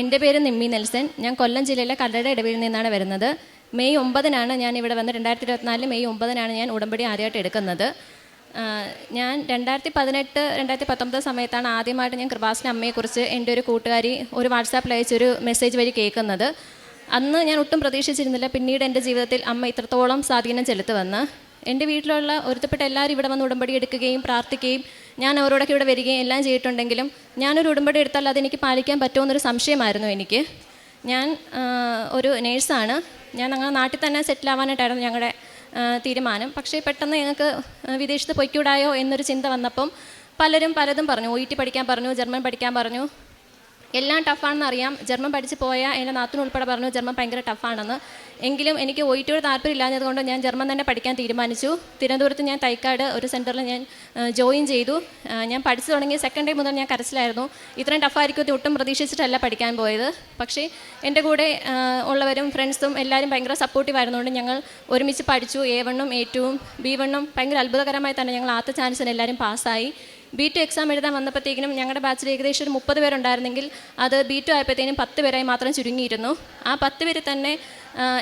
എന്റെ പേര് നിമ്മി നെൽസൺ. ഞാൻ കൊല്ലം ജില്ലയിലെ കല്ലട ഇടവയിൽ നിന്നാണ് വരുന്നത്. മെയ് ഒമ്പതിനാണ് ഞാൻ ഇവിടെ വന്ന് രണ്ടായിരത്തി ഇരുപത്തിനാല് മെയ് ഒമ്പതിനാണ് ഞാൻ ഉടമ്പടി ആദ്യമായിട്ട് എടുക്കുന്നത്. ഞാൻ രണ്ടായിരത്തി പതിനെട്ട് രണ്ടായിരത്തി പത്തൊമ്പത് സമയത്താണ് ആദ്യമായിട്ട് ഞാൻ കൃപാസിന്റെ അമ്മയെക്കുറിച്ച് എന്റെ ഒരു കൂട്ടുകാരി ഒരു വാട്സാപ്പിൽ അയച്ചൊരു മെസ്സേജ് വഴി കേൾക്കുന്നത്. അന്ന് ഞാൻ ഒട്ടും പ്രതീക്ഷിച്ചിരുന്നില്ല. പിന്നീട് എന്റെ ജീവിതത്തിൽ അമ്മ ഇത്രത്തോളം സ്വാധീനം ചെലുത്തുവന്ന്. എന്റെ വീട്ടിലുള്ള ഒരുത്തപ്പെട്ട എല്ലാവരും ഇവിടെ വന്ന് ഉടമ്പടി എടുക്കുകയും പ്രാർത്ഥിക്കുകയും ഞാൻ അവരോടൊക്കെ ഇവിടെ വരികയും എല്ലാം ചെയ്തിട്ടുണ്ടെങ്കിലും ഞാനൊരു ഉടമ്പടി എടുത്താൽ അതെനിക്ക് പാലിക്കാൻ പറ്റുമെന്നൊരു സംശയമായിരുന്നു എനിക്ക്. ഞാൻ ഒരു നേഴ്സാണ്. ഞാൻ ഞങ്ങളുടെ നാട്ടിൽ തന്നെ സെറ്റിൽ ആവാനായിട്ടായിരുന്നു ഞങ്ങളുടെ തീരുമാനം. പക്ഷേ പെട്ടെന്ന് ഞങ്ങൾക്ക് വിദേശത്ത് പൊയ്ക്കൂടായോ എന്നൊരു ചിന്ത വന്നപ്പം പലരും പലതും പറഞ്ഞു. ഒ പഠിക്കാൻ പറഞ്ഞു ജർമ്മൻ പഠിക്കാൻ പറഞ്ഞു. എല്ലാം ടഫാണെന്ന് അറിയാം. ജർമ്മൻ പഠിച്ച് പോയ എന്റെ നാത്തിനും ഉൾപ്പെടെ പറഞ്ഞു ജർമ്മൻ ഭയങ്കര ടഫാണെന്ന്. എങ്കിലും എനിക്ക് ഒ ടിയോട് താല്പര്യമില്ലാഞ്ഞത് കൊണ്ട് ഞാൻ ജർമ്മൻ തന്നെ പഠിക്കാൻ തീരുമാനിച്ചു. തിരുവനന്തപുരത്ത് ഞാൻ തൈക്കാട് ഒരു സെന്ററിൽ ഞാൻ ജോയിൻ ചെയ്തു. ഞാൻ പഠിച്ചു തുടങ്ങിയ സെക്കൻഡ് ഡേ മുതൽ ഞാൻ കരച്ചിലായിരുന്നു. ഇത്രയും ടഫായിരിക്കും ഒട്ടും പ്രതീക്ഷിച്ചിട്ടല്ല പഠിക്കാൻ പോയത്. പക്ഷേ എന്റെ കൂടെ ഉള്ളവരും ഫ്രണ്ട്സും എല്ലാവരും ഭയങ്കര സപ്പോർട്ടീവ് ആയിരുന്നുകൊണ്ട് ഞങ്ങൾ ഒരുമിച്ച് പഠിച്ചു. എ വണ്ണും എ ടുവും ബി വണ്ണും ഭയങ്കര അത്ഭുതകരമായി തന്നെ ഞങ്ങൾ ആദ്യ ചാൻസിന് എല്ലാവരും പാസ്സായി ബി ടു എക്സാം എഴുതാൻ വന്നപ്പോഴത്തേക്കിനും ഞങ്ങളുടെ ബാച്ചിൽ ഏകദേശം ഒരു മുപ്പത് പേരുണ്ടായിരുന്നെങ്കിൽ അത് ബി ടു ആയപ്പോഴത്തേനും പത്ത് പേരായി മാത്രം ചുരുങ്ങിയിരുന്നു. ആ പത്ത് പേര് തന്നെ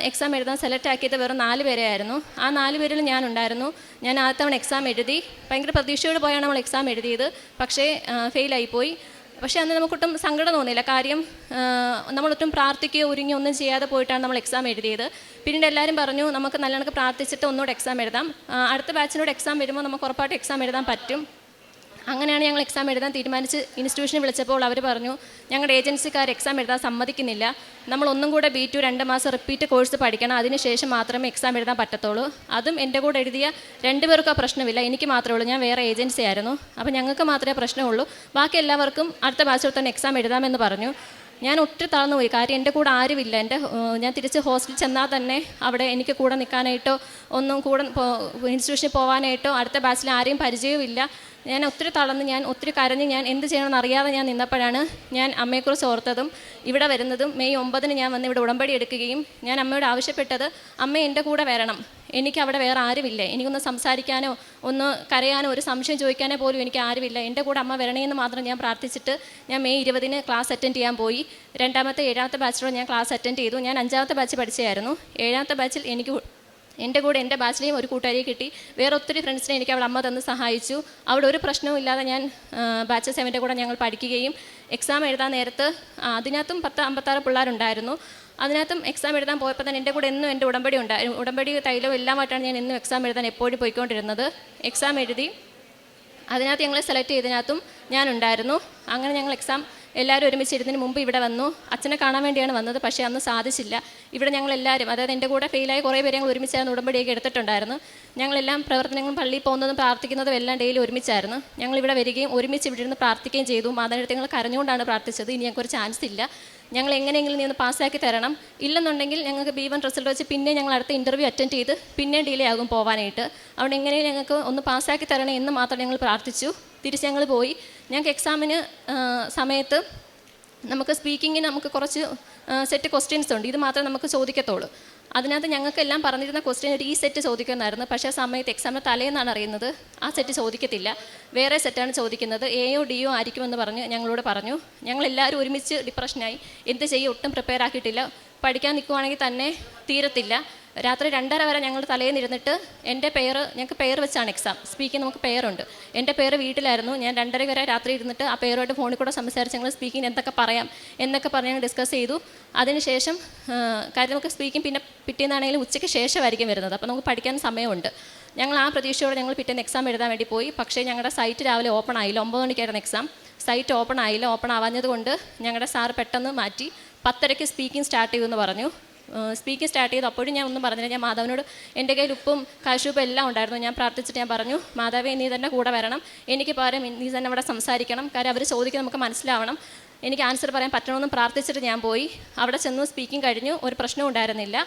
എക്സാം എഴുതാൻ സെലക്ട് ആക്കിയത് വെറും നാല് പേരെ ആയിരുന്നു. ആ നാല് പേരിൽ ഞാനുണ്ടായിരുന്നു. ഞാൻ ആദ്യ തവണ എക്സാം എഴുതി. ഭയങ്കര പ്രതീക്ഷയോട് പോയാണ് നമ്മൾ എക്സാം എഴുതിയത്. പക്ഷേ ഫെയിലായിപ്പോയി പക്ഷേ അന്ന് നമുക്കൊട്ടും സങ്കടം തോന്നിയില്ല. കാര്യം നമ്മളൊട്ടും പ്രാർത്ഥിക്കുകയോ ഒരുങ്ങി ഒന്നും ചെയ്യാതെ പോയിട്ടാണ് നമ്മൾ എക്സാം എഴുതിയത്. പിന്നീട് എല്ലാവരും പറഞ്ഞു നമുക്ക് നല്ലവണ്ണം പ്രാർത്ഥിച്ചിട്ട് ഒന്നുകൂടെ എക്സാം എഴുതാം. അടുത്ത ബാച്ചിനോട് എക്സാം വരുമ്പോൾ നമുക്ക് ഉറപ്പായിട്ട് എക്സാം എഴുതാൻ പറ്റും. അങ്ങനെയാണ് ഞങ്ങൾ എക്സാം എഴുതാൻ തീരുമാനിച്ച് ഇൻസ്റ്റിറ്റ്യൂഷനിൽ വിളിച്ചപ്പോൾ അവർ പറഞ്ഞു ഞങ്ങളുടെ ഏജൻസിക്കാർ എക്സാം എഴുതാൻ സമ്മതിക്കുന്നില്ല. നമ്മൾ ഒന്നും കൂടെ ബി ടു രണ്ട് മാസം റിപ്പീറ്റ് കോഴ്സ് പഠിക്കണം. അതിനുശേഷം മാത്രമേ എക്സാം എഴുതാൻ പറ്റത്തുള്ളൂ. അതും എന്റെ കൂടെ എഴുതിയ രണ്ടുപേർക്കും ആ പ്രശ്നമില്ല. എനിക്ക് മാത്രമേ ഉള്ളൂ. ഞാൻ വേറെ ഏജൻസി ആയിരുന്നു. അപ്പോൾ ഞങ്ങൾക്ക് മാത്രമേ പ്രശ്നമുള്ളൂ ബാക്കി എല്ലാവർക്കും അടുത്ത ബാച്ചിൽ തന്നെ എക്സാം എഴുതാമെന്ന് പറഞ്ഞു. ഞാൻ ഒത്തിരി തളർന്നു പോയി. കാര്യം എന്റെ കൂടെ ആരുമില്ല എന്റെ ഞാൻ തിരിച്ച് ഹോസ്റ്റലിൽ ചെന്നാൽ തന്നെ അവിടെ എനിക്ക് കൂടെ നിൽക്കാനായിട്ടോ ഒന്നും കൂടെ ഇൻസ്റ്റിറ്റ്യൂഷനിൽ പോകാനായിട്ടോ അടുത്ത ബാച്ചിൽ ആരെയും പരിചയവുമില്ല. ഞാൻ ഒത്തിരി തളർന്ന് ഞാൻ ഒത്തിരി കരഞ്ഞ് ഞാൻ എന്ത് ചെയ്യണമെന്ന് അറിയാതെ ഞാൻ നിന്നപ്പോഴാണ് ഞാൻ അമ്മയെക്കുറിച്ച് ഓർത്തതും ഇവിടെ വരുന്നതും മെയ് ഒമ്പതിന് ഞാൻ വന്ന് ഇവിടെ ഉടമ്പടി എടുക്കുകയും ഞാൻ അമ്മയോട് ആവശ്യപ്പെട്ടത് അമ്മ എന്റെ കൂടെ വരണം. എനിക്ക് അവിടെ വേറെ ആരുമില്ല. എനിക്കൊന്ന് സംസാരിക്കാനോ ഒന്ന് കരയാനോ ഒരു സംശയം ചോദിക്കാനോ പോലും എനിക്ക് ആരുമില്ല. എന്റെ കൂടെ അമ്മ വരണേന്ന് മാത്രം ഞാൻ പ്രാർത്ഥിച്ചിട്ട് ഞാൻ മെയ് ഇരുപതിന് ക്ലാസ് അറ്റൻഡ് ചെയ്യാൻ പോയി. രണ്ടാമത്തെ ഏഴാമത്തെ ബാച്ചിലൂടെ ഞാൻ ക്ലാസ് അറ്റൻഡ് ചെയ്തു. ഞാൻ അഞ്ചാമത്തെ ബാച്ച് പഠിച്ചായിരുന്നു ഏഴാമത്തെ ബാച്ചിൽ എനിക്ക് എന്റെ കൂടെ എന്റെ ബാച്ചിലെയും ഒരു കൂട്ടുകാരിയെ കിട്ടി. വേറെ ഒത്തിരി ഫ്രണ്ട്സിനെ എനിക്ക് അവൾ അമ്മ തന്ന് സഹായിച്ചു. അവിടെ ഒരു പ്രശ്നവും ഇല്ലാതെ ഞാൻ ബാച്ച് സെവന്റെ കൂടെ ഞങ്ങൾ പഠിക്കുകയും എക്സാം എഴുതാൻ നേരത്ത് അതിനകത്തും പത്ത് അമ്പത്താറ് പിള്ളേരുണ്ടായിരുന്നു. അതിനകത്തും എക്സാം എഴുതാൻ പോയപ്പോൾ തന്നെ എന്റെ കൂടെ എന്നും എന്റെ ഉടമ്പടി ഉണ്ടായിരുന്നു ഉടമ്പടി തൈലവും എല്ലാമായിട്ടാണ് ഞാൻ എന്നും എക്സാം എഴുതാൻ എപ്പോഴും പോയിക്കൊണ്ടിരുന്നത്. എക്സാം എഴുതി അതിനകത്ത് ഞങ്ങളെ സെലക്ട് ചെയ്തതിനകത്തും ഞാനുണ്ടായിരുന്നു. അങ്ങനെ ഞങ്ങൾ എക്സാം എല്ലാവരും ഒരുമിച്ച് ഇരുന്നതിന് മുമ്പ് ഇവിടെ വന്നു. അച്ഛനെ കാണാൻ വേണ്ടിയാണ് വന്നത് പക്ഷേ അന്ന് സാധിച്ചില്ല. ഇവിടെ ഞങ്ങൾ എല്ലാവരും അതായത് എന്റെ കൂടെ ഫെയിലായ കുറേ പേര് ഞങ്ങൾ ഒരുമിച്ചായിരുന്നു ഉടമ്പടിയൊക്കെ എടുത്തിട്ടുണ്ടായിരുന്നു. ഞങ്ങളെല്ലാം പ്രവർത്തനങ്ങളും പള്ളിയിൽ പോകുന്നതും പ്രാർത്ഥിക്കുന്നതും എല്ലാം ഡെയിലി ഒരുമിച്ചായിരുന്നു. ഞങ്ങൾ ഇവിടെ വരികയും ഒരുമിച്ച് ഇവിടെ ഇരുന്ന് പ്രാർത്ഥിക്കുകയും ചെയ്തു. മാതാപിതാക്കൾ ഞങ്ങൾ കരഞ്ഞുകൊണ്ടാണ് പ്രാർത്ഥിച്ചത്. ഇനി ഞങ്ങൾക്ക് ഒരു ചാൻസ് ഇല്ല. ഞങ്ങൾ എങ്ങനെയെങ്കിലും നീ ഒന്ന് പാസ്സാക്കി തരണം. ഇല്ലെന്നുണ്ടെങ്കിൽ ഞങ്ങൾക്ക് ബി വൺ റിസൾട്ട് വെച്ച് പിന്നെ ഞങ്ങൾ അടുത്ത ഇന്റർവ്യൂ അറ്റൻഡ് ചെയ്ത് പിന്നെ ഡിലേ ആകും പോകാനായിട്ട് അവിടെ എങ്ങനെയും ഞങ്ങൾക്ക് ഒന്ന് പാസ്സാക്കി തരണം എന്ന് മാത്രം ഞങ്ങൾ പ്രാർത്ഥിച്ചു. തിരിച്ച് ഞങ്ങൾ പോയി. ഞങ്ങൾക്ക് എക്സാമിന് സമയത്ത് നമുക്ക് സ്പീക്കിങ്ങിന് നമുക്ക് കുറച്ച് സെറ്റ് ക്വസ്റ്റ്യൻസ് ഉണ്ട്. ഇത് മാത്രമേ നമുക്ക് ചോദിക്കത്തുള്ളൂ. അതിനകത്ത് ഞങ്ങൾക്കെല്ലാം പറഞ്ഞിരുന്ന ക്വസ്റ്റ്യൻ ഒരു ഈ സെറ്റ് ചോദിക്കുന്നതായിരുന്നു പക്ഷേ ആ സമയത്ത് എക്സാമിന് തലേന്നാണ് അറിയുന്നത്. ആ സെറ്റ് ചോദിക്കത്തില്ല. വേറെ സെറ്റാണ് ചോദിക്കുന്നത്. എയോ ഡിയോ ആയിരിക്കുമെന്ന് പറഞ്ഞ് ഞങ്ങളോട് പറഞ്ഞു. ഞങ്ങളെല്ലാവരും ഒരുമിച്ച് ഡിപ്രഷനായി എന്ത് ചെയ്യും? ഒട്ടും പ്രിപ്പയർ ആക്കിയിട്ടില്ല. പഠിക്കാൻ നിൽക്കുവാണെങ്കിൽ തന്നെ തീരത്തില്ല. രാത്രി രണ്ടര വരെ ഞങ്ങൾ തലേന്നിരുന്നിട്ട് എന്റെ പേര് ഞങ്ങൾക്ക് പേര് വെച്ചാണ് എക്സാം സ്പീക്കിംഗ് നമുക്ക് പേരുണ്ട്. എന്റെ പേര് വീട്ടിലായിരുന്നു. ഞാൻ രണ്ടര വരെ രാത്രി ഇരുന്നിട്ട് ആ പേരുമായിട്ട് ഫോണിൽ കൂടെ സംസാരിച്ച് ഞങ്ങൾ സ്പീക്കിംഗ് എന്തൊക്കെ പറയാം എന്നൊക്കെ പറഞ്ഞ് ഞങ്ങൾ ഡിസ്കസ് ചെയ്തു. അതിനുശേഷം കാര്യം നമുക്ക് സ്പീക്കിംഗ് പിന്നെ പിറ്റേന്നാണെങ്കിലും ഉച്ചയ്ക്ക് ശേഷമായിരിക്കും വരുന്നത്. അപ്പോൾ നമുക്ക് പഠിക്കാൻ സമയമുണ്ട്. ഞങ്ങൾ ആ പ്രതീക്ഷയോടെ ഞങ്ങൾ പിറ്റേന്ന് എക്സാം എഴുതാൻ വേണ്ടി പോയി. പക്ഷേ ഞങ്ങളുടെ സൈറ്റ് രാവിലെ ഓപ്പൺ ആയില്ല. ഒമ്പത് മണിക്കായിരുന്നു എക്സാം സൈറ്റ് ഓപ്പൺ ആയില്ല. ഓപ്പൺ ആവാഞ്ഞത് കൊണ്ട് ഞങ്ങളുടെ സാർ പെട്ടെന്ന് മാറ്റി പത്തരയ്ക്ക് സ്പീക്കിംഗ് സ്റ്റാർട്ട് ചെയ്യുമെന്ന് പറഞ്ഞു. സ്പീക്കിംഗ് സ്റ്റാർട്ട് ചെയ്തു. അപ്പോഴും ഞാൻ ഒന്നും പറഞ്ഞില്ല. ഞാൻ മാധവനോട് എന്റെ കയ്യിൽ ഉപ്പും കാശുപ്പും എല്ലാം ഉണ്ടായിരുന്നു. ഞാൻ പ്രാർത്ഥിച്ചിട്ട് ഞാൻ പറഞ്ഞു മാതാവേ നീ തന്നെ കൂടെ വരണം. എനിക്ക് പകരം നീ തന്നെ അവിടെ സംസാരിക്കണം. കാര്യം അവർ ചോദിക്കുന്നത് നമുക്ക് മനസ്സിലാവണം. എനിക്ക് ആൻസർ പറയാൻ പറ്റണമെന്ന് പ്രാർത്ഥിച്ചിട്ട് ഞാൻ പോയി. അവിടെ ചെന്ന് സ്പീക്കിംഗ് കഴിഞ്ഞു. ഒരു പ്രശ്നവും ഉണ്ടായിരുന്നില്ല.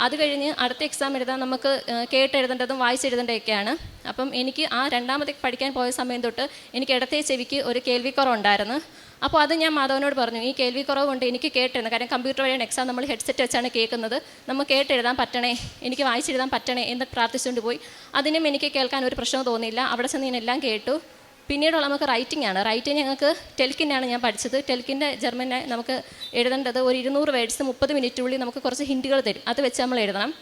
അത് കഴിഞ്ഞ് അടുത്ത എക്സാം എഴുതാൻ നമുക്ക് കേട്ടെഴുതേണ്ടതും വായിച്ചെഴുതേണ്ടതൊക്കെയാണ്. അപ്പം എനിക്ക് ആ രണ്ടാമത്തെ പഠിക്കാൻ പോയ സമയം തൊട്ട് എനിക്ക് ഇടത്തെ ചെവിക്ക് ഒരു കേൾവിക്കുറവുണ്ടായിരുന്നു അപ്പോൾ അത് ഞാൻ മാധവനോട് പറഞ്ഞു ഈ കേൾവിക്കുറവ് കൊണ്ട് എനിക്ക് കേട്ടിരുന്നു കാരണം കമ്പ്യൂട്ടർ വഴിയാണ് എക്സാം നമ്മൾ ഹെഡ്സെറ്റ് വെച്ചാണ് കേൾക്കുന്നത്. നമുക്ക് കേട്ടെഴുതാൻ പറ്റണേ എനിക്ക് വായിച്ചെഴുതാൻ പറ്റണേ എന്ന് പ്രാർത്ഥിച്ചുകൊണ്ട് പോയി. അതിനും എനിക്ക് കേൾക്കാൻ ഒരു പ്രശ്നവും തോന്നിയില്ല. അവിടെ ചെന്ന് ഞാൻ എല്ലാം കേട്ടു. പിന്നീടുള്ള നമുക്ക് റൈറ്റിംഗ് ആണ്. റൈറ്റിംഗ് ഞങ്ങൾക്ക് ടെൽക്കിന്റെയാണ് ഞാൻ പഠിച്ചത്. ടെൽക്കിന്റെ ജർമ്മനെ നമുക്ക് എഴുതേണ്ടത് ഒരു ഇരുന്നൂറ് വേർഡ്സ് മുപ്പത് മിനിറ്റിനുള്ളിൽ നമുക്ക് കുറച്ച് ഹിൻഡുകൾ തരും. അത് വെച്ച് നമ്മൾ എഴുതണം.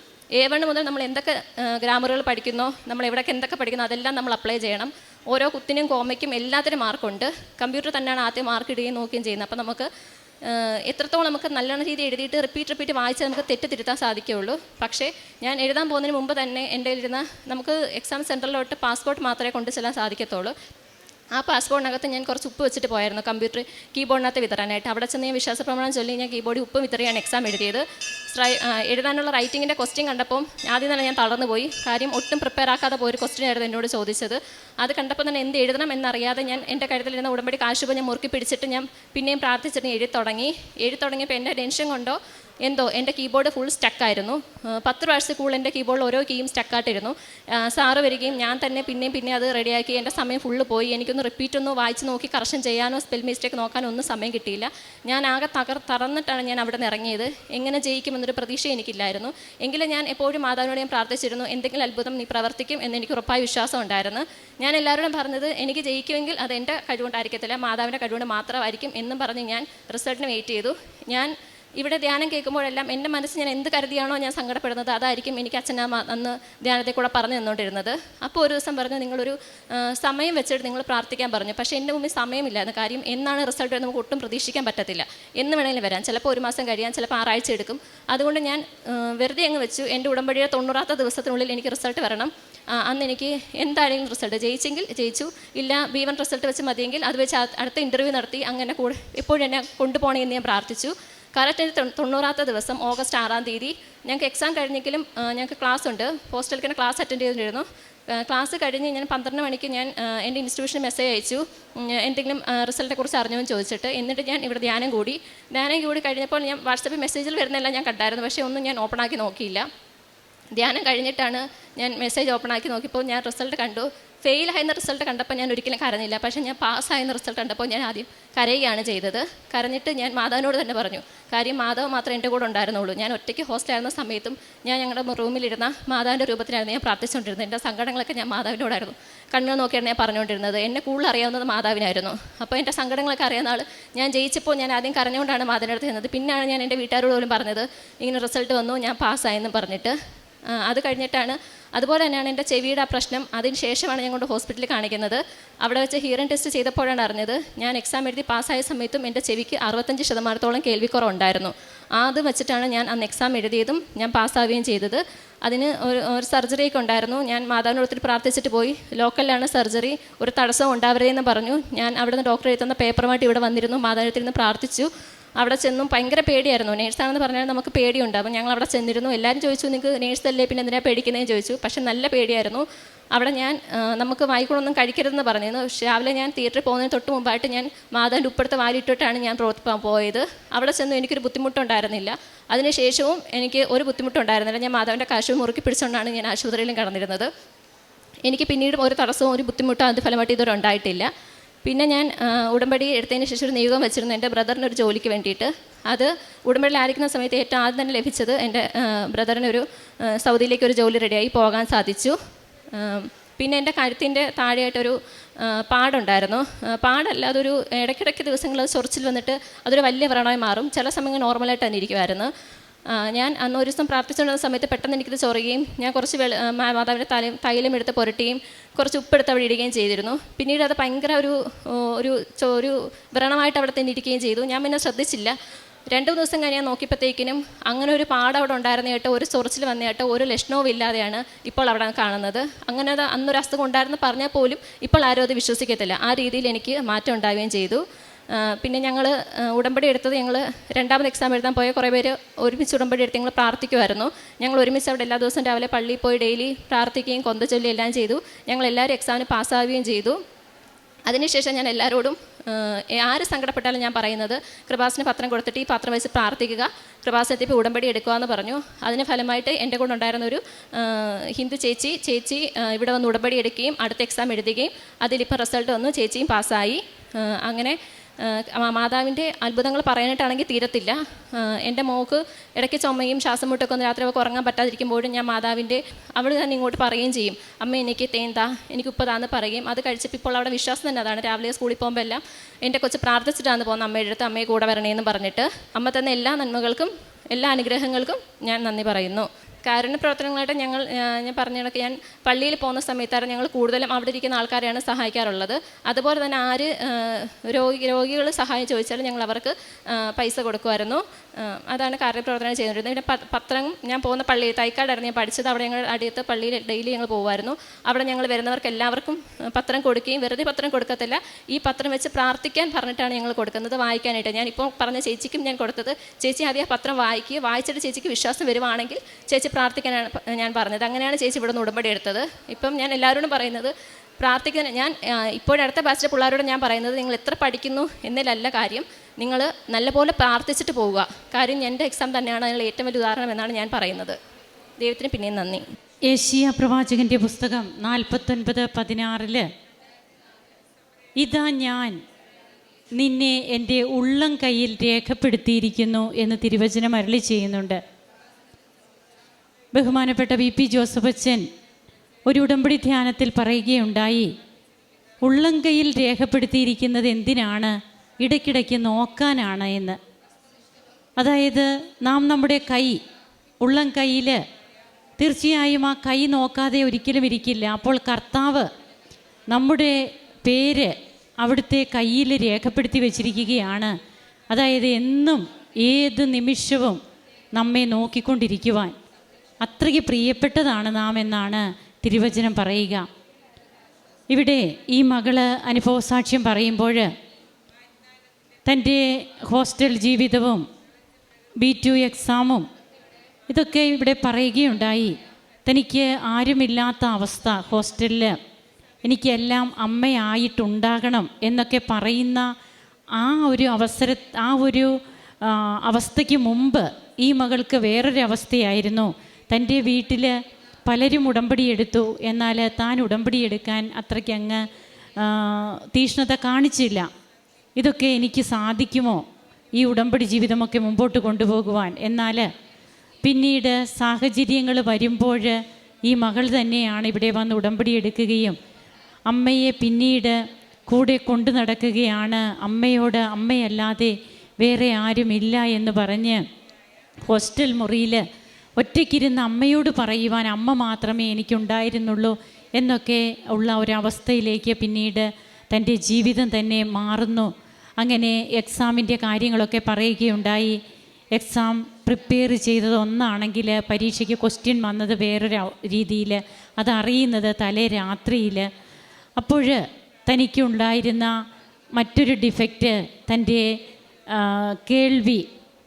എ വൺ മുതൽ നമ്മൾ എന്തൊക്കെ ഗ്രാമറുകൾ പഠിക്കുന്നോ നമ്മൾ എവിടെയൊക്കെ എന്തൊക്കെ പഠിക്കുന്നോ അതെല്ലാം നമ്മൾ അപ്ലൈ ചെയ്യണം. ഓരോ കുത്തിനും കോമയ്ക്കും എല്ലാത്തിനും മാർക്കുണ്ട് കമ്പ്യൂട്ടർ തന്നെയാണ് ആദ്യം മാർക്ക് ഇടുകയും നോക്കുകയും ചെയ്യുന്നത്. അപ്പോൾ നമുക്ക് എത്രത്തോളം നമുക്ക് നല്ല രീതി എഴുതിയിട്ട് റിപ്പീറ്റ് റിപ്പീറ്റ് വായിച്ച് നമുക്ക് തെറ്റ് തിരുത്താൻ സാധിക്കുകയുള്ളൂ. പക്ഷേ ഞാൻ എഴുതാൻ പോകുന്നതിന് മുമ്പ് തന്നെ എന്റെ ഇരുന്ന നമുക്ക് എക്സാം സെന്ററിലോട്ട് പാസ്പോർട്ട് മാത്രമേ കൊണ്ടു ചെല്ലാൻ സാധിക്കത്തുള്ളൂ. ആ പാസ്പോർട്ടിനകത്ത് ഞാൻ കുറച്ച് ഉപ്പ് വെച്ചിട്ട് പോയായിരുന്നു. കമ്പ്യൂട്ടർ കീബോർഡിനകത്ത് വിതറാനായിട്ട്. അവിടെ ചെന്ന് ഞാൻ വിശ്വാസ പ്രമാണം ചൊല്ലി ഞാൻ കീബോർഡിൽ ഉപ്പ് വിതറിയാണ് എക്സാം എഴുതിയത്. എഴുതാനുള്ള റൈറ്റിങ്ങിന്റെ ക്വസ്റ്റ്യൻ കണ്ടപ്പോൾ ആദ്യം തന്നെ ഞാൻ തളർന്നു പോയി. കാര്യം ഒട്ടും പ്രിപ്പയർ ആക്കാതെ പോയൊരു ക്വസ്റ്റ്യൻ ആയിരുന്നു എന്നോട് ചോദിച്ചത്. അത് കണ്ടപ്പോൾ തന്നെ എന്ത് എഴുതണം എന്നറിയാതെ ഞാൻ എന്റെ കഴുത്തിലിരുന്ന ഉടമ്പടി കാശുപ ഞാൻ മുറുക്കി പിടിച്ചിട്ട് ഞാൻ പിന്നെയും പ്രാർത്ഥിച്ചിട്ട് എഴുതി തുടങ്ങി. എഴുതി തുടങ്ങിയപ്പോൾ എന്റെ ടെൻഷൻ കൊണ്ടോ എന്തോ എന്റെ കീബോർഡ് ഫുൾ സ്റ്റക്കായിരുന്നു പത്ത് പ്രാവശ്യത്തിൽ കൂടുതൽ എന്റെ കീബോർഡിൽ ഓരോ കീയും സ്റ്റക്കായിട്ടിരുന്നു സാറ് വരികയും ഞാൻ തന്നെ പിന്നെയും പിന്നെ അത് റെഡിയാക്കി എന്റെ സമയം ഫുള്ള് പോയി. എനിക്കൊന്ന് റിപ്പീറ്റ് ഒന്ന് വായിച്ച് നോക്കി കറക്ഷൻ ചെയ്യാനോ സ്പെൽ മിസ്റ്റേക്ക് നോക്കാനോ ഒന്നും സമയം കിട്ടിയില്ല. ഞാൻ ആകെ തകർ തറന്നിട്ടാണ് ഞാൻ അവിടെ നിന്ന് ഇറങ്ങിയത്. എങ്ങനെ ജയിക്കുമെന്നൊരു പ്രതീക്ഷ എനിക്കില്ലായിരുന്നു. എങ്കിലും ഞാൻ എപ്പോഴും മാതാവിനോട് ഞാൻ പ്രാർത്ഥിച്ചിരുന്നു. എന്തെങ്കിലും അത്ഭുതം നീ പ്രവർത്തിക്കും എന്ന് എനിക്ക് ഉറപ്പായ വിശ്വാസം ഉണ്ടായിരുന്നു. ഞാൻ എല്ലാവരോടും പറഞ്ഞത് എനിക്ക് ജയിക്കുമെങ്കിൽ അത് എന്റെ കഴിവുകൊണ്ടായിരിക്കത്തില്ല മാതാവിന്റെ കഴിവുകൊണ്ട് മാത്രമായിരിക്കും എന്നും പറഞ്ഞ് ഞാൻ റിസൾട്ടിന് വെയിറ്റ് ചെയ്തു. ഞാൻ ഇവിടെ ധ്യാനം കേൾക്കുമ്പോഴെല്ലാം എന്റെ മനസ്സ് ഞാൻ എന്ത് കരുതിയാണോ ഞാൻ സങ്കടപ്പെടുന്നത് അതായിരിക്കും എനിക്ക് അച്ഛൻ ആ അന്ന് ധ്യാനത്തിൽ കൂടെ പറഞ്ഞു തന്നുകൊണ്ടിരുന്നത്. അപ്പോൾ ഒരു ദിവസം പറഞ്ഞു നിങ്ങളൊരു സമയം വെച്ചിട്ട് നിങ്ങൾ പ്രാർത്ഥിക്കാൻ പറഞ്ഞു. പക്ഷേ എന്റെ മുമ്പിൽ സമയമില്ലായിരുന്നു. കാര്യം എന്നാണ് റിസൾട്ട് നമുക്ക് ഒട്ടും പ്രതീക്ഷിക്കാൻ പറ്റത്തില്ല. എന്ന് വേണമെങ്കിലും വരാം. ചിലപ്പോൾ ഒരു മാസം കഴിയാൻ ചിലപ്പോൾ ആറാഴ്ച എടുക്കും. അതുകൊണ്ട് ഞാൻ വെറുതെ അങ്ങ് വെച്ചു. എന്റെ ഉടമ്പടിയുടെ തൊണ്ണൂറാത്ത ദിവസത്തിനുള്ളിൽ എനിക്ക് റിസൾട്ട് വരണം. അന്ന് എനിക്ക് എന്തായാലും റിസൾട്ട് ജയിച്ചെങ്കിൽ ജയിച്ചു. ഇല്ല ബി വൺ റിസൾട്ട് വെച്ച് മതിയെങ്കിൽ അത് വെച്ച് അടുത്ത ഇന്റർവ്യൂ നടത്തി അങ്ങനെ കൂടെ എപ്പോഴും എന്നെ കൊണ്ടുപോകണമെന്ന് ഞാൻ പ്രാർത്ഥിച്ചു. കറക്റ്റ് തൊണ്ണൂറാമത്തെ ദിവസം ഓഗസ്റ്റ് ആറാം തീയതി ഞങ്ങൾക്ക് എക്സാം കഴിഞ്ഞെങ്കിലും ഞങ്ങൾക്ക് ക്ലാസ് ഉണ്ട് ഹോസ്റ്റലിലേക്ക് ക്ലാസ് അറ്റൻഡ് ചെയ്തിരുന്നു. ക്ലാസ് കഴിഞ്ഞ് ഞാൻ പന്ത്രണ്ട് മണിക്ക് ഞാൻ എന്റെ ഇൻസ്റ്റിറ്റ്യൂഷന് മെസ്സേജ് അയച്ചു. എന്തെങ്കിലും റിസൾട്ടെ കുറിച്ച് അറിഞ്ഞോ എന്ന് ചോദിച്ചിട്ട് എന്നിട്ട് ഞാൻ ഇവിടെ ധ്യാനം കൂടി. ധ്യാനം കൂടി കഴിഞ്ഞപ്പോൾ ഞാൻ വാട്സപ്പിൽ മെസ്സേജിൽ വരുന്നതെല്ലാം ഞാൻ കണ്ടായിരുന്നു. പക്ഷേ ഒന്നും ഞാൻ ഓപ്പൺ ആക്കി നോക്കിയില്ല. ധ്യാനം കഴിഞ്ഞിട്ടാണ് ഞാൻ മെസ്സേജ് ഓപ്പൺ ആക്കി നോക്കിയപ്പോൾ ഞാൻ റിസൾട്ട് കണ്ടു. ഫെയിൽ ആയെന്ന റിസൾട്ട് കണ്ടപ്പോൾ ഞാൻ ഒരിക്കലും കരഞ്ഞില്ല. പക്ഷേ ഞാൻ പാസ്സായെന്ന റിസൾട്ട് കണ്ടപ്പോൾ ഞാൻ ആദ്യം കരയുകയാണ് ചെയ്തത്. കരഞ്ഞിട്ട് ഞാൻ മാധവനോട് തന്നെ പറഞ്ഞു കാര്യം മാധവ് മാത്രമേ എന്റെ കൂടെ ഉണ്ടായിരുന്നുള്ളൂ. ഞാൻ ഒറ്റയ്ക്ക് ഹോസ്റ്റലായിരുന്ന സമയത്തും ഞാൻ ഞങ്ങളുടെ റൂമിലിരുന്ന മാതാവിന്റെ രൂപത്തിലായിരുന്നു ഞാൻ പ്രാർത്ഥിച്ചുകൊണ്ടിരുന്നത്. എന്റെ സങ്കടങ്ങളൊക്കെ ഞാൻ മാതാവിനോടായിരുന്നു. കണ്ണുകൾ നോക്കിയാണ് ഞാൻ പറഞ്ഞുകൊണ്ടിരുന്നത്. എന്നെ കൂടുതൽ അറിയാവുന്നത് മാതാവിനായിരുന്നു. അപ്പോൾ എന്റെ സങ്കടങ്ങളൊക്കെ അറിയാവുന്ന ആൾ ഞാൻ ജയിച്ചപ്പോൾ ഞാൻ ആദ്യം കരഞ്ഞുകൊണ്ടാണ് മാതാവിന്റെ ചെന്നത്. പിന്നെയാണ് ഞാൻ എന്റെ വീട്ടുകാരോട് പോലും പറഞ്ഞത് ഇങ്ങനെ റിസൾട്ട് വന്നു ഞാൻ പാസ്സായെന്ന് പറഞ്ഞിട്ട്. അത് കഴിഞ്ഞിട്ടാണ്. അതുപോലെ തന്നെയാണ് എന്റെ ചെവിയുടെ ആ പ്രശ്നം. അതിന് ശേഷമാണ് ഞാൻ കൊണ്ട് ഹോസ്പിറ്റലിൽ കാണിക്കുന്നത്. അവിടെ വെച്ച് ഹിയറിംഗ് ടെസ്റ്റ് ചെയ്തപ്പോഴാണ് അറിഞ്ഞത് ഞാൻ എക്സാം എഴുതി പാസ്സായ സമയത്തും എന്റെ ചെവിക്ക് അറുപത്തഞ്ച് ശതമാനത്തോളം കേൾവിക്കുറവുണ്ടായിരുന്നു അത് വെച്ചിട്ടാണ് ഞാൻ അന്ന് എക്സാം എഴുതിയതും ഞാൻ പാസ്സാവുകയും ചെയ്തത്. അതിന് ഒരു ഒരു സർജറിയൊക്കെ ഉണ്ടായിരുന്നു. ഞാൻ മാതാവിനോടത്തിൽ പ്രാർത്ഥിച്ചിട്ട് പോയി. ലോക്കലിലാണ് സർജറി. ഒരു തടസ്സം ഉണ്ടാവരുതെന്ന് പറഞ്ഞു. ഞാൻ അവിടെ നിന്ന് ഡോക്ടർ എഴുതുന്ന പേപ്പറുമായിട്ട് ഇവിടെ വന്നിരുന്നു. മാതാവിനടുത്തിരുന്ന് പ്രാർത്ഥിച്ചു. അവിടെ ചെന്നും ഭയങ്കര പേടിയായിരുന്നു. നേഴ്സാണെന്ന് പറഞ്ഞാൽ നമുക്ക് പേടിയുണ്ട്. അപ്പം ഞങ്ങൾ അവിടെ ചെന്നിരുന്നു. എല്ലാവരും ചോദിച്ചു നിങ്ങൾക്ക് നേഴ്സ് അല്ലേ പിന്നെ എന്തിനാണ് പേടിക്കുന്നതെന്ന് ചോദിച്ചു. പക്ഷെ നല്ല പേടിയായിരുന്നു. അവിടെ ഞാൻ നമുക്ക് വായിക്കൊണ്ടൊന്നും കഴിക്കരുതെന്ന് പറഞ്ഞിരുന്നു. രാവിലെ ഞാൻ തിയേറ്ററിൽ പോകുന്നതിന് തൊട്ട് മുമ്പായിട്ട് ഞാൻ മാതാവിന്റെ ഉപ്പെടുത്ത് വാലിട്ടിട്ടാണ് ഞാൻ പ്രവർത്തിപ്പാൻ പോയത്. അവിടെ ചെന്നു എനിക്കൊരു ബുദ്ധിമുട്ടുണ്ടായിരുന്നില്ല. അതിനുശേഷവും എനിക്ക് ഒരു ബുദ്ധിമുട്ടുണ്ടായിരുന്നില്ല. ഞാൻ മാതാവിന്റെ കാശ് മുറുക്കി പിടിച്ചുകൊണ്ടാണ് ഞാൻ ആശുപത്രിയിലും കടന്നിരുന്നത്. എനിക്ക് പിന്നീട് ഒരു തടസ്സവും ഒരു ബുദ്ധിമുട്ടും അത് ഫലമായിട്ട് ഇതുവരെ ഉണ്ടായിട്ടില്ല. പിന്നെ ഞാൻ ഉടമ്പടി എടുത്തതിന് ശേഷം ഒരു നിയോഗം വെച്ചിരുന്നു എന്റെ ബ്രദറിന് ഒരു ജോലിക്ക് വേണ്ടിയിട്ട്. അത് ഉടമ്പടിയിൽ ആയിരിക്കുന്ന സമയത്ത് ഏറ്റവും ആദ്യം തന്നെ ലഭിച്ചത് എന്റെ ബ്രദറിനൊരു സൗദിയിലേക്ക് ഒരു ജോലി റെഡിയായി പോകാൻ സാധിച്ചു. പിന്നെ എന്റെ കഴുത്തിന്റെ താഴെയായിട്ടൊരു പാടുണ്ടായിരുന്നു. പാടല്ല അതൊരു ഇടയ്ക്കിടയ്ക്ക് ദിവസങ്ങൾ ചൊറിച്ചിൽ വന്നിട്ട് അതൊരു വലിയ വ്രണമായി മാറും. ചില സമയങ്ങൾ നോർമലായിട്ട് തന്നെ ഇരിക്കുമായിരുന്നു ഞാൻ അന്ന് ഒരു ദിവസം പ്രാർത്ഥിച്ചുകൊണ്ടിരുന്ന സമയത്ത് പെട്ടെന്ന് എനിക്കിത് ചൊറുകയും ഞാൻ കുറച്ച് വെള മാതാവിന്റെ തലയും തൈലം എടുത്ത് പുരട്ടുകയും കുറച്ച് ഉപ്പെടുത്ത് അവിടെ ഇടുകയും ചെയ്തിരുന്നു. പിന്നീട് അത് ഭയങ്കര ഒരു ഒരു ഒരു വ്രണമായിട്ട് അവിടെ തന്നെ ഇരിക്കുകയും ചെയ്തു. ഞാൻ പിന്നെ ശ്രദ്ധിച്ചില്ല. രണ്ട് ദിവസം കഴിഞ്ഞ് ഞാൻ നോക്കിയപ്പോഴത്തേക്കിനും അങ്ങനെ ഒരു പാട് അവിടെ ഉണ്ടായിരുന്നതായിട്ട് ഒരു ചൊറിച്ചിൽ കേട്ടോ ഒരു ലക്ഷണവും ഇല്ലാതെയാണ് ഇപ്പോൾ അവിടെ കാണുന്നത്. അങ്ങനെ അത് അന്നൊരു അസുഖം ഉണ്ടായിരുന്നു പറഞ്ഞാൽ പോലും ഇപ്പോൾ ആരും അത് വിശ്വസിക്കത്തില്ല. ആ രീതിയിൽ എനിക്ക് മാറ്റം ഉണ്ടാവുകയും ചെയ്തു. പിന്നെ ഞങ്ങൾ ഉടമ്പടി എടുത്തത് ഞങ്ങൾ രണ്ടാമത് എക്സാം എഴുതാൻ പോയ കുറേ പേര് ഒരുമിച്ച് ഉടമ്പടി എടുത്ത് ഞങ്ങൾ പ്രാർത്ഥിക്കുമായിരുന്നു ഞങ്ങൾ ഒരുമിച്ച് അവിടെ എല്ലാ ദിവസവും രാവിലെ പള്ളിയിൽ പോയി ഡെയിലി പ്രാർത്ഥിക്കുകയും കൊന്ത ചൊല്ലി എല്ലാം ചെയ്തു. ഞങ്ങൾ എല്ലാവരും എക്സാമിന് പാസ്സാവുകയും ചെയ്തു. അതിനുശേഷം ഞാൻ എല്ലാവരോടും ആര് സങ്കടപ്പെട്ടാലും ഞാൻ പറയുന്നത് കൃപാസിന് പത്രം കൊടുത്തിട്ട് ഈ പത്രം വെച്ച് പ്രാർത്ഥിക്കുക കൃപാസനത്തിൽ ഇപ്പോൾ ഉടമ്പടി എടുക്കുക എന്ന് പറഞ്ഞു. അതിന് ഫലമായിട്ട് എന്റെ കൂടെ ഉണ്ടായിരുന്ന ഒരു ഹിന്ദു ചേച്ചി ചേച്ചി ഇവിടെ വന്ന് ഉടമ്പടി എടുക്കുകയും അടുത്ത എക്സാം എഴുതുകയും അതിലിപ്പോൾ റിസൾട്ട് വന്നു ചേച്ചിയും പാസ്സായി അങ്ങനെ മാതാവിന്റെ അത്ഭുതങ്ങൾ പറയാനായിട്ടാണെങ്കിൽ തീരത്തില്ല. എന്റെ മോക്ക് ഇടയ്ക്ക് ചുമയും ശ്വാസം മുട്ടൊക്കെ ഒന്ന് രാത്രി ഉറങ്ങാൻ പറ്റാതിരിക്കുമ്പോഴും ഞാൻ മാതാവിന്റെ അവൾ തന്നെ ഇങ്ങോട്ട് പറയുകയും ചെയ്യും. അമ്മ എനിക്ക് തേന്താ? എനിക്ക് ഉപ്പതാന്ന് പറയും അത് കഴിച്ചപ്പോൾ ഇപ്പോൾ അവിടെ വിശ്വാസം തന്നെ അതാണ്. രാവിലെ സ്കൂളിൽ പോകുമ്പോൾ എല്ലാം എന്റെ കൊച്ച് പ്രാർത്ഥിച്ചിട്ടാണ് പോകുന്നത്. അമ്മയുടെ അടുത്ത് അമ്മയെ കൂടെ വരണേന്ന് പറഞ്ഞിട്ട്. അമ്മ തന്നെ എല്ലാ നന്മകൾക്കും എല്ലാ അനുഗ്രഹങ്ങൾക്കും ഞാൻ നന്ദി പറയുന്നു. കാരുണ്യ പ്രവർത്തനങ്ങളായിട്ട് ഞങ്ങൾ ഞാൻ പറഞ്ഞ കണക്ക് ഞാൻ പള്ളിയിൽ പോകുന്ന സമയത്താണ് ഞങ്ങൾ കൂടുതലും അവിടെ ഇരിക്കുന്ന ആൾക്കാരെയാണ് സഹായിക്കാറുള്ളത്. അതുപോലെ തന്നെ ആര് രോഗി രോഗികൾ സഹായം ചോദിച്ചാലും ഞങ്ങൾ അവർക്ക് പൈസ കൊടുക്കുമായിരുന്നു. അതാണ് കാര്യപ്രവർത്തനം ചെയ്തുകൊണ്ടിരുന്നത് പിന്നെ പത്രം ഞാൻ പോകുന്ന പള്ളി തൈക്കാടായിരുന്നു ഞാൻ പഠിച്ചത് അവിടെ ഞങ്ങൾ അടുത്ത പള്ളിയിൽ ഡെയിലി ഞങ്ങൾ പോകുമായിരുന്നു. അവിടെ ഞങ്ങൾ വരുന്നവർക്ക് എല്ലാവർക്കും പത്രം കൊടുക്കുകയും വെറുതെ പത്രം കൊടുക്കത്തില്ല. ഈ പത്രം വെച്ച് പ്രാർത്ഥിക്കാൻ പറഞ്ഞിട്ടാണ് ഞങ്ങൾ കൊടുക്കുന്നത് വായിക്കാനായിട്ട്. ഞാൻ ഇപ്പോൾ പറഞ്ഞ ചേച്ചിക്കും ഞാൻ കൊടുത്തത് ചേച്ചി ആദ്യം പത്രം വായിക്കുക വായിച്ചിട്ട് ചേച്ചിക്ക് വിശ്വാസം വരുവാണെങ്കിൽ ചേച്ചി പ്രാർത്ഥിക്കാനാണ് ഞാൻ പറഞ്ഞത്. അങ്ങനെയാണ് ചേച്ചി ഇവിടെ നിന്ന് ഉടമ്പടി എടുത്തത്. ഇപ്പം ഞാൻ എല്ലാവരോടും പറയുന്നത് പ്രാർത്ഥിക്കാൻ ഞാൻ ഇപ്പോഴടുത്ത ബാച്ചിലെ പിള്ളേരോട് ഞാൻ പറയുന്നത് നിങ്ങൾ എത്ര പഠിക്കുന്നു എന്നതിലല്ല കാര്യം. നിങ്ങൾ നല്ലപോലെ പ്രാർത്ഥിച്ചിട്ട് പോവുക. കാര്യം എന്റെ എക്സാം തന്നെയാണ് അതിനുള്ള ഏറ്റവും വലിയ ഉദാഹരണം എന്നാണ് ഞാൻ പറയുന്നത്. ദൈവത്തിന് പിന്നെയും നന്ദി. ഏഷ്യ പ്രവാചകന്റെ പുസ്തകം നാൽപ്പത്തൊൻപത് പതിനാറിൽ ഇതാ ഞാൻ നിന്നെ എന്റെ ഉള്ളം കയ്യിൽ രേഖപ്പെടുത്തിയിരിക്കുന്നു എന്ന് തിരുവചനം അരളി ചെയ്യുന്നുണ്ട്. ബഹുമാനപ്പെട്ട വി പി ജോസഫ് അച്ഛൻ ഒരു ഉടമ്പടി ധ്യാനത്തിൽ പറയുകയുണ്ടായി ഉള്ളങ്കയിൽ രേഖപ്പെടുത്തിയിരിക്കുന്നത് എന്തിനാണ്? ഇടയ്ക്കിടയ്ക്ക് നോക്കാനാണ് എന്ന്. അതായത് നാം നമ്മുടെ കൈ ഉള്ളം കയ്യിൽ തീർച്ചയായും ആ കൈ നോക്കാതെ ഒരിക്കലും ഇരിക്കില്ല. അപ്പോൾ കർത്താവ് നമ്മുടെ പേര് അവിടുത്തെ കയ്യിൽ രേഖപ്പെടുത്തി വച്ചിരിക്കുകയാണ്. അതായത് എന്നും ഏത് നിമിഷവും നമ്മെ നോക്കിക്കൊണ്ടിരിക്കുവാൻ. അത്രയ്ക്ക് പ്രിയപ്പെട്ടതാണ് നാം എന്നാണ് തിരുവചനം പറയുക. ഇവിടെ ഈ മകൾ അനുഭവസാക്ഷ്യം പറയുമ്പോൾ തന്റെ ഹോസ്റ്റൽ ജീവിതവും ബി ടു എക്സാമും ഇതൊക്കെ ഇവിടെ പറയുകയുണ്ടായി. തനിക്ക് ആരുമില്ലാത്ത അവസ്ഥ ഹോസ്റ്റലിൽ. എനിക്കെല്ലാം അമ്മയായിട്ടുണ്ടാകണം എന്നൊക്കെ പറയുന്ന ആ ഒരു അവസര ആ ഒരു അവസ്ഥയ്ക്ക് മുമ്പ് ഈ മകൾക്ക് വേറൊരു അവസ്ഥയായിരുന്നു തന്റെ വീട്ടിൽ പലരും ഉടമ്പടി എടുത്തു. എന്നാൽ താൻ ഉടമ്പടി എടുക്കാൻ അത്രയ്ക്ക് അങ്ങ് തീഷ്ണത കാണിച്ചില്ല. ഇതൊക്കെ എനിക്ക് സാധിക്കുമോ? ഈ ഉടമ്പടി ജീവിതമൊക്കെ മുമ്പോട്ട് കൊണ്ടുപോകുവാൻ. എന്നാൽ പിന്നീട് സാഹചര്യങ്ങൾ വരുമ്പോൾ ഈ മകൾ തന്നെയാണ് ഇവിടെ വന്ന് ഉടമ്പടി എടുക്കുകയും അമ്മയെ പിന്നീട് കൂടെ കൊണ്ടു നടക്കുകയാണ്. അമ്മയോട് അമ്മയല്ലാതെ വേറെ ആരുമില്ല എന്ന് പറഞ്ഞ് ഹോസ്റ്റൽ മുറിയിൽ ഒറ്റയ്ക്കിരുന്ന് അമ്മയോട് പറയുവാൻ അമ്മ മാത്രമേ എനിക്കുണ്ടായിരുന്നുള്ളൂ എന്നൊക്കെ ഉള്ള ഒരവസ്ഥയിലേക്ക് പിന്നീട് തന്റെ ജീവിതം തന്നെ മാറുന്നു. അങ്ങനെ എക്സാമിന്റെ കാര്യങ്ങളൊക്കെ പറയുകയുണ്ടായി. എക്സാം പ്രിപ്പയർ ചെയ്തത് ഒന്നാണെങ്കിൽ പരീക്ഷയ്ക്ക് ക്വസ്റ്റ്യൻ വന്നത് വേറൊരു രീതിയിൽ അതറിയുന്നത് തലേ രാത്രിയിൽ. അപ്പോൾ തനിക്കുണ്ടായിരുന്ന മറ്റൊരു ഡിഫക്റ്റ് തന്റെ കേൾവി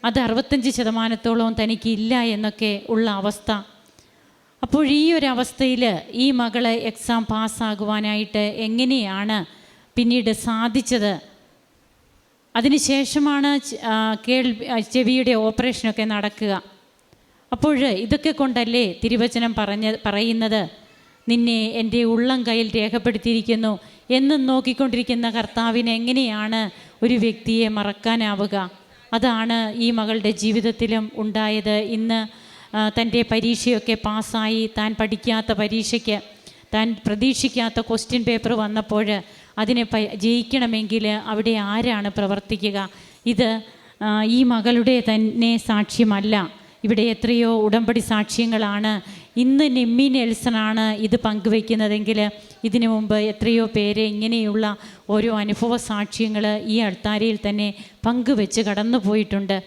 അത് അറുപത്തഞ്ച് ശതമാനത്തോളം തനിക്കില്ല എന്നൊക്കെ ഉള്ള അവസ്ഥ. അപ്പോൾ ഈ ഒരു അവസ്ഥയിൽ ഈ മകളെ എക്സാം പാസ്സാകുവാനായിട്ട് എങ്ങനെയാണ് പിന്നീട് സാധിച്ചത്? അതിനുശേഷമാണ് കേൾ ചെവിയുടെ ഓപ്പറേഷനൊക്കെ നടക്കുക. അപ്പോൾ ഇതൊക്കെ കൊണ്ടല്ലേ തിരുവചനം പറഞ്ഞ പറയുന്നത്? നിന്നെ എന്റെ ഉള്ളം കയ്യിൽ രേഖപ്പെടുത്തിയിരിക്കുന്നു എന്നും നോക്കിക്കൊണ്ടിരിക്കുന്ന കർത്താവിന് എങ്ങനെയാണ് ഒരു വ്യക്തിയെ മറക്കാനാവുക? അതാണ് ഈ മകളുടെ ജീവിതത്തിലും ഉണ്ടായത്. ഇന്ന് തന്റെ പരീക്ഷയൊക്കെ പാസ്സായി. താൻ പഠിക്കാത്ത പരീക്ഷയ്ക്ക് താൻ പ്രതീക്ഷിക്കാത്ത ക്വസ്റ്റ്യൻ പേപ്പർ വന്നപ്പോൾ അതിനെ ജയിക്കണമെങ്കിൽ അവിടെ ആരാണ് പ്രവർത്തിക്കുക? ഇത് ഈ മകളുടെ തന്നെ സാക്ഷ്യമല്ല. ഇവിടെ എത്രയോ ഉടമ്പടി സാക്ഷ്യങ്ങളാണ്. ഇന്ന് നിമ്മി നെൽസണാണ് ഇത് പങ്കുവെക്കുന്നതെങ്കിൽ ഇതിനു മുമ്പ് എത്രയോ പേരെ ഇങ്ങനെയുള്ള ഓരോ അനുഭവ സാക്ഷ്യങ്ങൾ ഈ അൾത്താരയിൽ തന്നെ പങ്കുവെച്ച് കടന്നു പോയിട്ടുണ്ട്.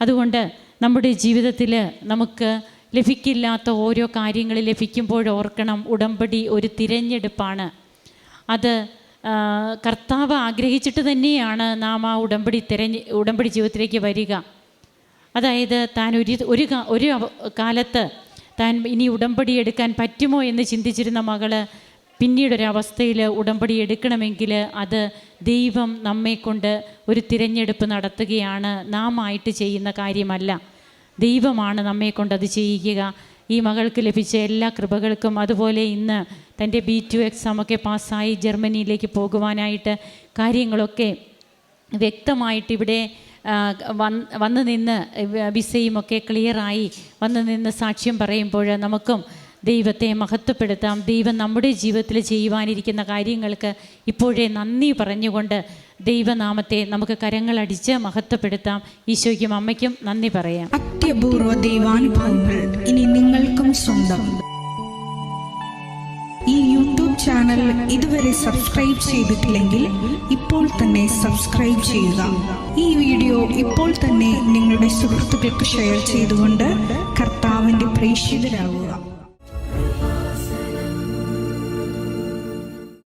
അതുകൊണ്ട് നമ്മുടെ ജീവിതത്തിൽ നമുക്ക് ലഭിക്കില്ലാത്ത ഓരോ കാര്യങ്ങൾ ലഭിക്കുമ്പോൾ ഓർക്കണം ഉടമ്പടി ഒരു തിരഞ്ഞെടുപ്പാണ്. അത് കർത്താവ് ആഗ്രഹിച്ചിട്ട് തന്നെയാണ് നാം ആ ഉടമ്പടി തിരഞ്ഞ് ഉടമ്പടി ജീവിതത്തിലേക്ക് വരിക. അതായത് താൻ ഒരു ഒരു ഒരു കാലത്ത് താൻ ഇനി ഉടമ്പടി എടുക്കാൻ പറ്റുമോ എന്ന് ചിന്തിച്ചിരുന്ന മകൾ പിന്നീടൊരവസ്ഥയിൽ ഉടമ്പടി എടുക്കണമെങ്കിൽ അത് ദൈവം നമ്മെക്കൊണ്ട് ഒരു തിരഞ്ഞെടുപ്പ് നടത്തുകയാണ്. നാം ആയിട്ട് ചെയ്യുന്ന കാര്യമല്ല. ദൈവമാണ് നമ്മെക്കൊണ്ട് അത് ചെയ്യിക്കുക ഈ മകൾക്ക് ലഭിച്ച എല്ലാ കൃപകൾക്കും അതുപോലെ ഇന്ന് തന്റെ ബി ടു എക്സാമൊക്കെ പാസ്സായി ജർമ്മനിയിലേക്ക് പോകുവാനായിട്ട് കാര്യങ്ങളൊക്കെ വ്യക്തമായിട്ട് ഇവിടെ വന്ന് നിന്ന് വിസയുമൊക്കെ ക്ലിയറായി വന്ന് നിന്ന് സാക്ഷ്യം പറയുമ്പോൾ നമുക്കും ദൈവത്തെ മഹത്വപ്പെടുത്താം. ദൈവം നമ്മുടെ ജീവിതത്തിൽ ചെയ്യുവാനിരിക്കുന്ന കാര്യങ്ങൾക്ക് ഇപ്പോഴേ നന്ദി പറഞ്ഞുകൊണ്ട് ദൈവനാമത്തെ നമുക്ക് കരങ്ങളടിച്ച് മഹത്വപ്പെടുത്താം. ഈശോയ്ക്കും അമ്മയ്ക്കും നന്ദി പറയാം. അത്യപൂർവ ദൈവാനുഭവങ്ങൾ ഇനി നിങ്ങൾക്കും സ്വന്തം. ഈ യൂട്യൂബ് ചാനൽ ഇതുവരെ സബ്സ്ക്രൈബ് ചെയ്തിട്ടില്ലെങ്കിൽ ഇപ്പോൾ തന്നെ സബ്സ്ക്രൈബ് ചെയ്യുക. ഈ വീഡിയോ ഇപ്പോൾ തന്നെ നിങ്ങളുടെ സുഹൃത്തുക്കൾക്ക് ഷെയർ ചെയ്തുകൊണ്ട് കർത്താവിന്റെ പ്രേക്ഷിതരാകുക